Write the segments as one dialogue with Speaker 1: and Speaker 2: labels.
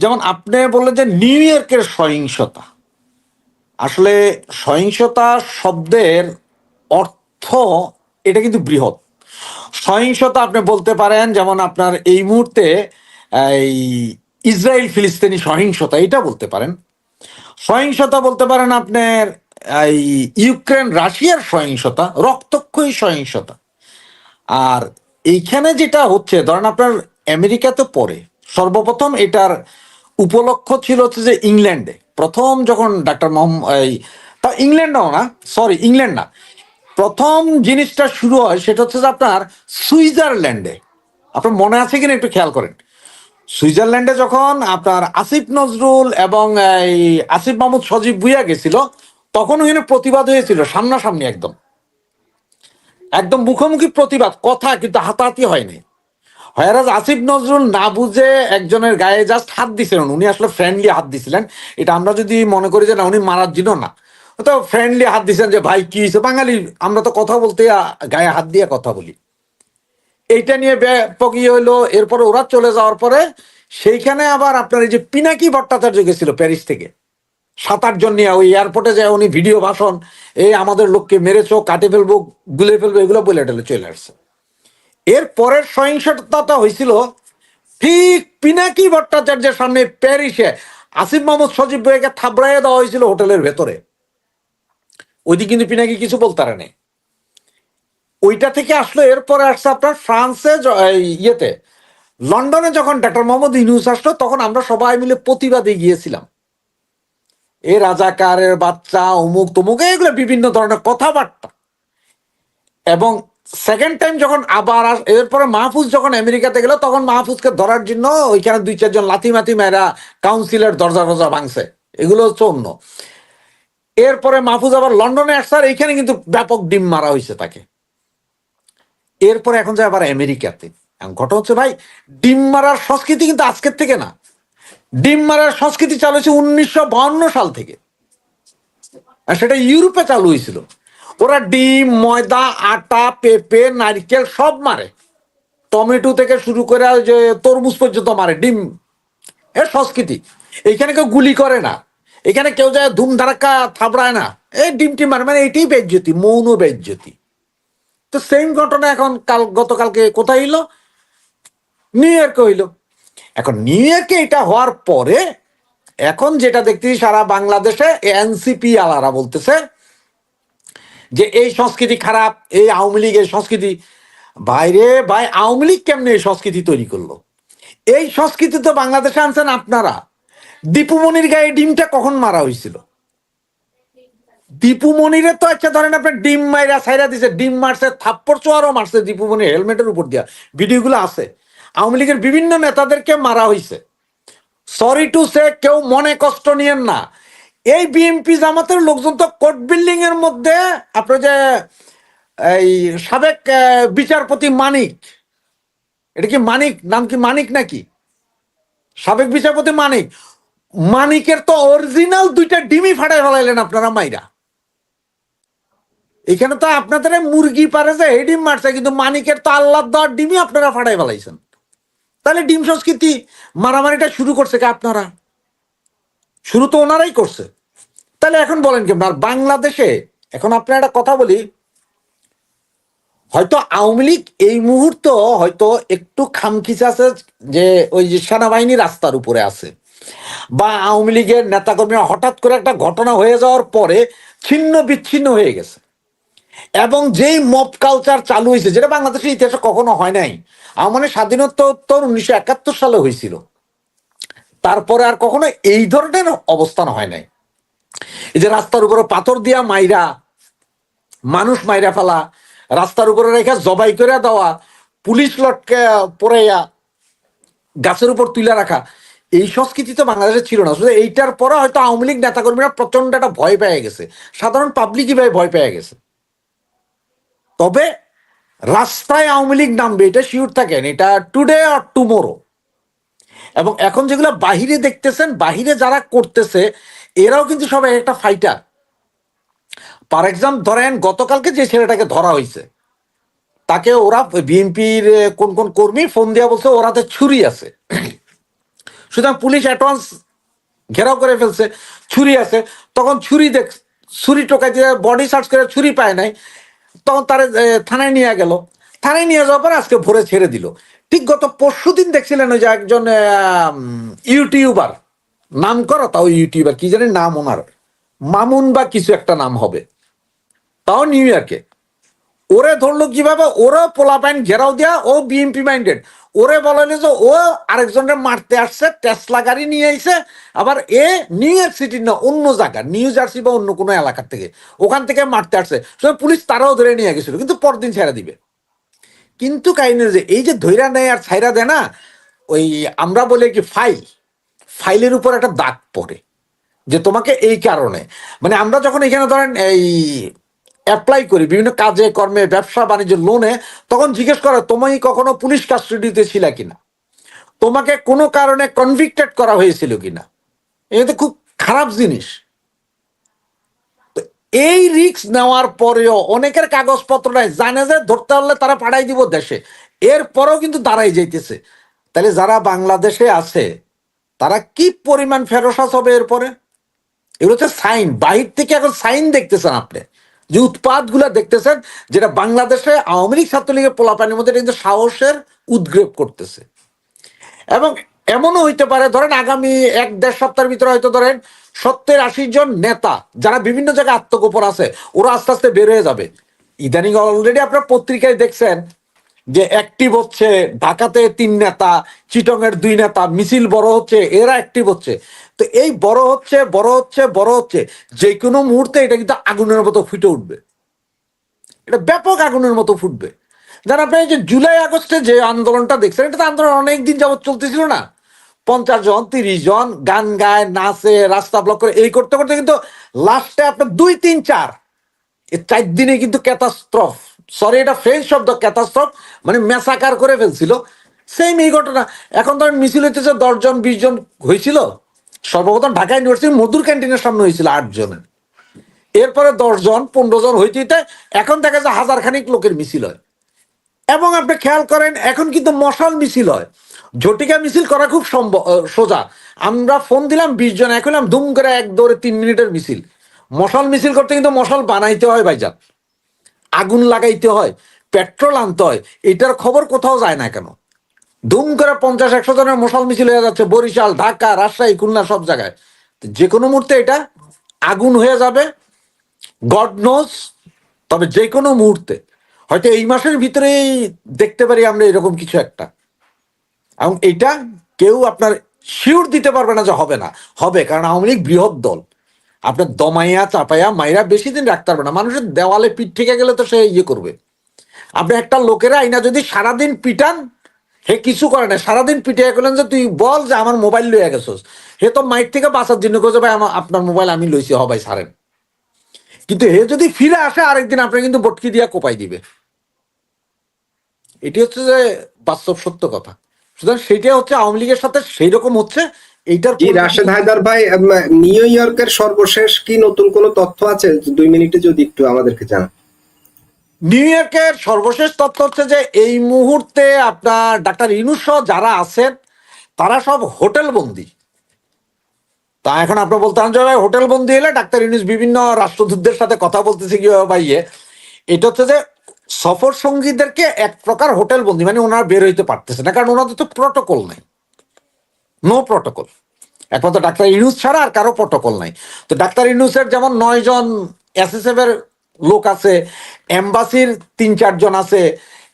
Speaker 1: যেমন আপনি বললেন যে নিউ ইয়র্কের সহিংসতা। আসলে সহিংসতা শব্দের অর্থ এটা কিন্তু বৃহৎ। সহিংসতা আপনি বলতে পারেন যেমন আপনার এই মুহূর্তে, এই ইসরায়েল ফিলিস্তিনি সহিংসতা এটা বলতে পারেন। সহিংসতা বলতে পারেন আপনার এই ইউক্রেন রাশিয়ার সহিংসতা, রক্তক্ষয়ী সহিংসতা। আর এইখানে যেটা হচ্ছে, ধরেন আপনার আমেরিকাতে পরে সর্বপ্রথম এটার উপলক্ষ ছিল হচ্ছে যে ইংল্যান্ডে। প্রথম যখন ডাক্তার মোহাম্মদ এই, তা ইংল্যান্ডও না সরি ইংল্যান্ড না। প্রথম জিনিসটা শুরু হয় সেটা হচ্ছে যে আপনার সুইজারল্যান্ডে। আপনার মনে আছে কিনা একটু খেয়াল করেন? সুইজারল্যান্ডে যখন আপনার আসিফ নজরুল এবং এই আসিফ মাহমুদ সজীব ভুইয়া গেছিল, তখন ওখানে প্রতিবাদ হয়েছিল, সামনাসামনি একদম। একদম মুখোমুখি প্রতিবাদ, কথা কিন্তু হাতাহাতি হয়নি হয়ারাজ আসিফ নজরুল না বুঝে একজনের গায়ে জাস্ট হাত দিছিলেন। উনি আসলে ফ্রেন্ডলি হাত দিছিলেন। এটা আমরা যদি মনে করি যে না, উনি মারার জন্য না। তো ফ্রেন্ডলি হাত দিছেন যে, ভাই, কি হয়েছে? বাঙালি, আমরা তো কথা বলতে গায়ে হাত দিয়ে কথা বলি। এইটা নিয়ে ব্যাপক ইয়ে হইল। এরপরে ওরা চলে যাওয়ার পরে সেইখানে আবার আপনার এই যে পিনাকি ভট্টাচার্য গেছিল প্যারিস থেকে। সাত আট জন নিয়ে ওই এয়ারপোর্টে যায়, উনি ভিডিও ভাষণ, এই আমাদের লোককে মেরেছো, কাটে ফেলব, গুলে ফেলব, এগুলো বলে টেলে চলে আসছে। এর পরের সহিংসতাটা হয়েছিল ঠিক পিনাকি ভট্টাচার্যের সামনে প্যারিসে। আসিফ মাহমুদ সজীব ভাইকে থাবড়াইয়ে দেওয়া হয়েছিল হোটেলের ভেতরে। ওইদিকে কিন্তু পিনাকি কিছু বলতে পারে। ওইটা থেকে আসলো, এরপরে আসছে আপনার ফ্রান্সে ইয়েতে। লন্ডনে যখন ডাক্তার মোহাম্মদ ইউনুস আসলো, তখন আমরা সবাই মিলে প্রতিবাদে গিয়েছিলাম। এ রাজাকারের বাচ্চা অমুক তমুক এগুলো বিভিন্ন ধরনের কথাবার্তা। এবং সেকেন্ড টাইম যখন আবার এরপরে মাহফুজ যখন আমেরিকাতে গেল, তখন মাহফুজকে ধরার জন্য ওইখানে দুই, চারজন লাথি মাতি মেয়েরা কাউন্সিলের দরজা দরজা ভাঙছে। এগুলো হচ্ছে অন্য। এরপরে মাহফুজ আবার লন্ডনে আসছে আর এইখানে কিন্তু ব্যাপক ডিম মারা হয়েছে তাকে। এরপরে এখন যায় আবার আমেরিকাতে। এখন ঘটনা হচ্ছে, ভাই, ডিম মারার সংস্কৃতি কিন্তু আজকের থেকে না। ডিম মারার সংস্কৃতি চালু হয়েছে উনিশশো সাল থেকে। আর সেটা ইউরোপে চালু হয়েছিল। ওরা ডিম, ময়দা, আটা, পেঁপে, নারকেল সব মারে। টমেটো থেকে শুরু করে যে তরমুজ পর্যন্ত মারে, ডিম। এ সংস্কৃতি। এখানে কেউ গুলি করে না। এখানে কেউ যায় ধুম ধারাক্কা থাবড়ায় না। এই ডিম টিম মারে মানে এটাই বেজ্জতি, মৌন বেজ্জতি। তো সেম ঘটনা এখন কাল, গতকালকে কোথায় হইল? নিউ ইয়র্কে হইল। এখন নিউ ইয়র্কে এটা হওয়ার পরে এখন যেটা দেখতেছি, সারা বাংলাদেশে এনসিপি আলারা বলতেছে। যে এই সংস্কৃতি খারাপ, এই আওয়ামী লীগের সংস্কৃতি। বাইরে, ভাই, আওয়ামী লীগ কেমনে এই সংস্কৃতি তৈরি করল? এই সংস্কৃতি তো বাংলাদেশে আনছেন আপনারা। দীপুমণির গায়ে ডিমটা কখন মারা হয়েছিল? দীপুমণিরে তো আচ্ছা ধরেন আপনার ডিম মাইরা সাইরা দিছে, ডিম মারছে, থাপ্পড় চোয়ারও মারছে দীপুমণি হেলমেটের উপর দিয়া। ভিডিওগুলো আছে। আওয়ামী লীগের বিভিন্ন নেতাদেরকে মারা হয়েছে সরি টু সে কেউ মনে কষ্ট নিয়েন না। এই বিএনপি জামাতের লোকজন তো কোর্ট বিল্ডিং এর মধ্যে আপনার যে, এই সাবেক বিচারপতি মানিক। এটা কি মানিক? নাম কি মানিক নাকি? সাবেক বিচারপতি মানিক। মানিকের তো অরিজিনাল দুইটা ডিমই ফাটাই ফেলাইলেন আপনারা মাইরা। এখানে তো আপনাদের মুরগি পারে যে, এই ডিম মারছে, কিন্তু মানিকের তো আল্লাহ দেওয়ার ডিমই আপনারা ফাটাই ফেলাইছেন। তাহলে ডিম সংস্কৃতি মারামারিটা শুরু করছে কে আপনারা? শুরু তো ওনারাই করছে। তাহলে এখন বলেন কি আর বাংলাদেশে, এখন আপনার একটা কথা বলি, হয়তো আওয়ামী লীগ এই মুহূর্ত হয়তো একটু খামখিচে আছে যে ওই যে সেনাবাহিনী রাস্তার উপরে আছে, বা আওয়ামী লীগের নেতাকর্মীরা হঠাৎ করে একটা ঘটনা হয়ে যাওয়ার পরে ছিন্ন বিচ্ছিন্ন হয়ে গেছে। এবং যেই মপ কালচার চালু হয়েছে, যেটা বাংলাদেশের ইতিহাসে কখনো হয় নাই আমাদের স্বাধীনোত্তর উনিশশো একাত্তর সালে হয়েছিল। তারপরে আর কখনো এই ধরনের অবস্থান হয় নাই। এই যে রাস্তার উপরে পাথর দিয়া মাইরা, মানুষ মাইরা ফেলা, রাস্তার উপরে রেখে জবাই করে দেওয়া, পুলিশ লটকে পড়াইয়া, গাছের উপর তুলে রাখা, এই সংস্কৃতি তো বাংলাদেশে ছিল না। শুধু এইটার পরে হয়তো আওয়ামী লীগ নেতাকর্মীরা প্রচণ্ড একটা ভয় পেয়ে গেছে। সাধারণ পাবলিকই ভাই ভয় পেয়ে গেছে। তবে রাস্তায় আওয়ামী লীগ নামবে, এটা শিওর থাকেন, এটা টুডে আর টুমোরো এবং এখন যেগুলো বাহিরে দেখতেছেন, বাহিরে যারা করতেছে, এরাও কিন্তু সবাই একটা ফাইটার ফর এক্সাম্পল ধরেন গতকালকে যে ছেলেটাকে ধরা হয়েছে, তাকে ওরা বিএনপির কোন কোন কর্মী ফোন দেওয়া বলছে ওরাতে ছুরি আছে। সুতরাং পুলিশ অ্যাডভান্স ঘেরাও করে ফেলছে, ছুরি আছে। তখন ছুরি দেখ, ছুরি টোকাই দিয়ে বডি সার্চ করে ছুরি পায় নাই। তখন তার থানায় নিয়ে গেল। থানায় নিয়ে যাওয়ার পর আজকে ভোরে ছেড়ে দিল। ঠিক গত পরশু দিন দেখছিলেন ওই যে একজন ইউটিউবার। নাম করো তাও ইউটিউবার, কি জানি নাম ওনার। মামুন বা কিছু একটা নাম হবে। তাও নিউ ইয়র্কে। ওরে ধরলো কীভাবে ওরা পোলা প্যান্ট ঘেরাও দেওয়া ও বিএমপি মাইন্ডেড ওরে বলা হলো যে ও আরেকজনের মারতে আসছে, টেসলা গাড়ি নিয়ে আইছে, আবার এ নিউ ইয়র্ক সিটির না, অন্য জায়গা, নিউ জার্সি বা অন্য কোনো এলাকার থেকে, ওখান থেকে মারতে আসছে। পুলিশ তারাও ধরে নিয়ে গেছিল, কিন্তু পরদিন ছেড়ে দিবে। কিন্তু কাহিনী যে এই যে ধৈরা নেয় আর ছাইরা দেয় না, ওই আমরা বলে কি ফাইল, ফাইলের উপর একটা দাগ পড়ে, যে তোমাকে এই কারণে। মানে আমরা যখন এখানে ধরেন এই অ্যাপ্লাই করি বিভিন্ন কাজে, কর্মে, ব্যবসা, বাণিজ্য লোনে তখন জিজ্ঞেস করে তুমি কখনো পুলিশ কাস্টডিতে ছিল কিনা? তোমাকে কোনো কারণে কনভিক্টেড করা হয়েছিল কিনা? এটা তো খুব খারাপ জিনিস। এই রিস্ক নেওয়ার পরেও অনেকের কাগজপত্র নাই, জানে যে ধরতে পারলে তারা পাঠাই দিব দেশে। এরপরেও কিন্তু দাঁড়াই যাইতেছে। তাহলে যারা বাংলাদেশে আছে, তারা কি পরিমাণ ফেরসাস হবে এরপরে? এগুলো হচ্ছে সাইন। বাহির থেকে এখন সাইন দেখতেছেন আপনি। যে উৎপাদগুলো দেখতেছেন, যেটা বাংলাদেশে আওয়ামী লীগ ছাত্রলীগের পোলাপানির মধ্যে কিন্তু সাহসের উদ্গ্রেপ করতেছে। এবং এমনও হইতে পারে, ধরেন আগামী এক দেড় সপ্তাহের ভিতরে হয়তো ধরেন সত্তর আশি জন নেতা যারা বিভিন্ন জায়গায় আত্মগোপন আছে, ওরা আস্তে আস্তে বের হয়ে যাবে। ইদানিং অলরেডি আপনার পত্রিকায় দেখছেন যে অ্যাক্টিভ হচ্ছে, ঢাকাতে তিন নেতা, চিটংয়ের দুই নেতা, মিছিল বড় হচ্ছে, এরা অ্যাক্টিভ হচ্ছে। তো এই বড় হচ্ছে বড় হচ্ছে বড় হচ্ছে যে কোনো মুহূর্তে এটা কিন্তু আগুনের মতো ফুটে উঠবে। এটা ব্যাপক আগুনের মতো ফুটবে। যারা আপনি যে জুলাই আগস্টে যে আন্দোলনটা দেখছেন, এটা তো আন্দোলন অনেক দিন যাবত চলতেছিল না। পঞ্চাশ জন, তিরিশ জন, গান গায়, নাচে, রাস্তা ব্লক করে, এই করতে করতে কিন্তু লাস্টে আপনার দুই, তিন, চার। চার দিনে কিন্তু ক্যাটাস্ট্রফ সরি এটা ফ্রেঞ্চ শব্দ ক্যাটাস্ট্রফ মানে মেসাকার করে ফেলছিল। সেম এই ঘটনা। এখন ধরেন মিছিল হইতেছে দশজন বিশ জন হয়েছিল সর্বপ্রথম ঢাকা ইউনিভার্সিটির মধুর ক্যান্টিনের সামনে হয়েছিল আট জনের। এরপরে দশজন পনেরো জন হইতে হইতে এখন দেখা যায় হাজার খানিক লোকের মিছিল হয়। এবং আপনি খেয়াল করেন, এখন কিন্তু মশাল মিছিল হয়। ঝটিকা মিছিল করা খুব সম্ভব সোজা। আমরা ফোন দিলাম, বিশ জন এখন দুম করে এক দৌড়ে তিন মিনিটের মিছিল। মশাল মিছিল করতে কিন্তু মশাল বানাইতে হয় ভাইজান। আগুন লাগাইতে হয়, পেট্রোল আনতে হয়, এটার খবর কোথাও যায় না কেন? ধুম করে পঞ্চাশ, একশো জনের মশাল মিছিল হয়ে যাচ্ছে, বরিশাল, ঢাকা, রাজশাহী, খুলনা, সব জায়গায়। যে কোনো মুহূর্তে এটা আগুন হয়ে যাবে। গড নোজ, তবে যে কোনো মুহূর্তে। হয়তো এই মাসের ভিতরেই দেখতে পারি আমরা এরকম কিছু একটা। এবং এটা কেউ আপনার শিওর দিতে পারবে না যে হবে না। হবে, কারণ আওয়ামী লীগ বৃহৎ দল। আপনার দমাইয়া, চাপাইয়া, মাইরা বেশি দিন রাখতে পারবে না। মানুষের দেওয়ালে পিঠ থেকে গেলে তো সে ইয়ে করবে। আপনি একটা লোকেরা আইনা যদি সারাদিন পিটান হে কিছু করে না। সারাদিন পিটিয়ে গেলেন যে, তুই বল যে আমার মোবাইল লইয়া গেছস। হে তো মাইক থেকে বাঁচার জন্য কোথাও ভাই আমার আপনার মোবাইল আমি লইছি, হ, ভাই সারেন কিন্তু হে যদি ফিরে আসে আরেকদিন আপনার কিন্তু বটকি দিয়া কোপাই দিবে। এটি হচ্ছে যে বাস্তব সত্য কথা। সুতরাং সেটা হচ্ছে আওয়ামী লীগের সাথে সেই রকম হচ্ছে এইটার
Speaker 2: জি রাশেদ হায়দার ভাই নিউ ইয়র্কের সর্বশেষ কি নতুন কোনো তথ্য আছে? দুই মিনিটে যদি একটু আমাদেরকে জানান।
Speaker 1: নিউ ইয়র্কের সর্বশেষ তথ্য হচ্ছে যে এই মুহূর্তে আপনার ডাক্তার ইনুস যারা আছেন তারা সব হোটেল বন্দি। তা এখন আপনার বলতে হবে যে হোটেল বন্দি এলে ডাক্তার ইনুস বিভিন্ন রাষ্ট্রদূতদের সাথে কথা বলতেছে কীভাবে বা ইয়ে? এটা হচ্ছে যে সফর সঙ্গীদেরকে এক প্রকার হোটেল বন্দি মানে ওনারা বের হইতে পারতেছে না, কারণ ওনাদের তো প্রটোকল নেই। নো প্রটোকল একমাত্র ডাক্তার ইনুস ছাড়া আর কারও প্রটোকল নাই। তো ডাক্তার ইনুসের যেমন নয় জন এসএসএফ এর লোক আছে, এম্বাসির তিন চারজন আছে,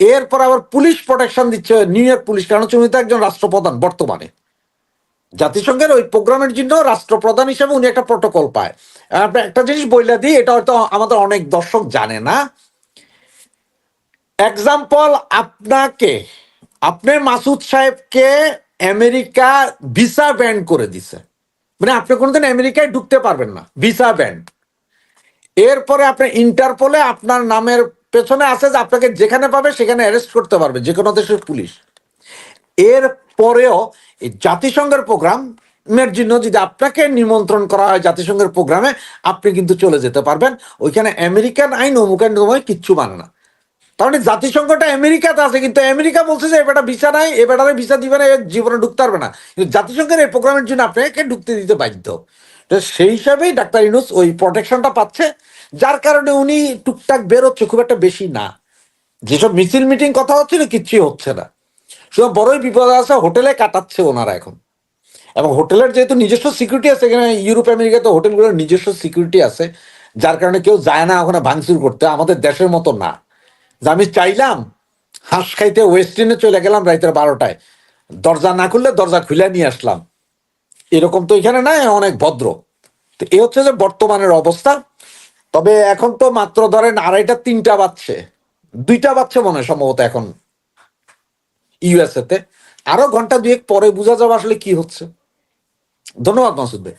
Speaker 1: এরপর আবার পুলিশ প্রোটেকশন দিচ্ছে নিউ ইয়র্ক পুলিশ, কারণ হচ্ছে উনি তো একজন রাষ্ট্রপ্রধান বর্তমানে। জাতিসংঘের ওই প্রোগ্রামের জন্য রাষ্ট্রপ্রধান হিসেবে উনি একটা প্রটোকল পায়। একটা জিনিস বইলা দিই, এটা হয়তো আমাদের অনেক দর্শক জানে না এক্সাম্পল আপনাকে, আপনি মাসুদ সাহেবকে আমেরিকা ভিসা ব্যান করে দিছে। মানে আপনি কোনোদিন আমেরিকায় ঢুকতে পারবেন না, ভিসা ব্যান এরপরে আপনি ইন্টারপোলে আপনার নামের পেছনে আছে যে আপনাকে যেখানে পাবে সেখানে অ্যারেস্ট করতে পারবে যে কোনো দেশের পুলিশ। এর পরেও এই জাতিসংঘের প্রোগ্রামের জন্য যদি আপনাকে নিমন্ত্রণ করা হয় জাতিসংঘের প্রোগ্রামে আপনি কিন্তু চলে যেতে পারবেন। ওইখানে আমেরিকান আইন অমুক কিচ্ছু মানে না। মানে জাতিসংঘটা আমেরিকাতে আছে, কিন্তু আমেরিকা বলছে যে এবারটা ভিসা নাই এবারে ভিসা দিবে না জীবনে ঢুকতে পারবে না। কিন্তু জাতিসংঘের এই প্রোগ্রামের জন্য আপনাকে ঢুকতে দিতে বাধ্য। তো সেই হিসাবেই ডাক্তার ইনুস ওই প্রোটেকশনটা পাচ্ছে, যার কারণে উনি টুকটাক বেরোচ্ছে খুব একটা বেশি না। যেসব মিছিল মিটিং কথা হচ্ছে না, কিচ্ছুই হচ্ছে না। শুধু বড়ই বিপদ আছে, হোটেলে কাটাচ্ছে ওনারা এখন। এবং হোটেলের যেহেতু নিজস্ব সিকিউরিটি আছে, এখানে ইউরোপ, আমেরিকাতে হোটেলগুলোর নিজস্ব সিকিউরিটি আছে, যার কারণে কেউ যায় না ওখানে ভাঙচুর করতে, আমাদের দেশের মতো না। যে আমি চাইলাম হাঁস খাইতে ওয়েস্ট ইন্ডে চলে গেলাম রাইতের বারোটায়। দরজা না খুললে দরজা খুলে নিয়ে আসলাম। এরকম তো এখানে নাই, অনেক ভদ্র। তো এ হচ্ছে যে বর্তমানের অবস্থা। তবে এখন তো মাত্র ধরেন আড়াইটা, তিনটা বাজছে। দুইটা বাজছে মনে হয় সম্ভবত এখন ইউএসএ তে। আরও ঘণ্টা দুয়েক পরে বোঝা যাবে আসলে কি হচ্ছে। ধন্যবাদ মাসুদ ভাই।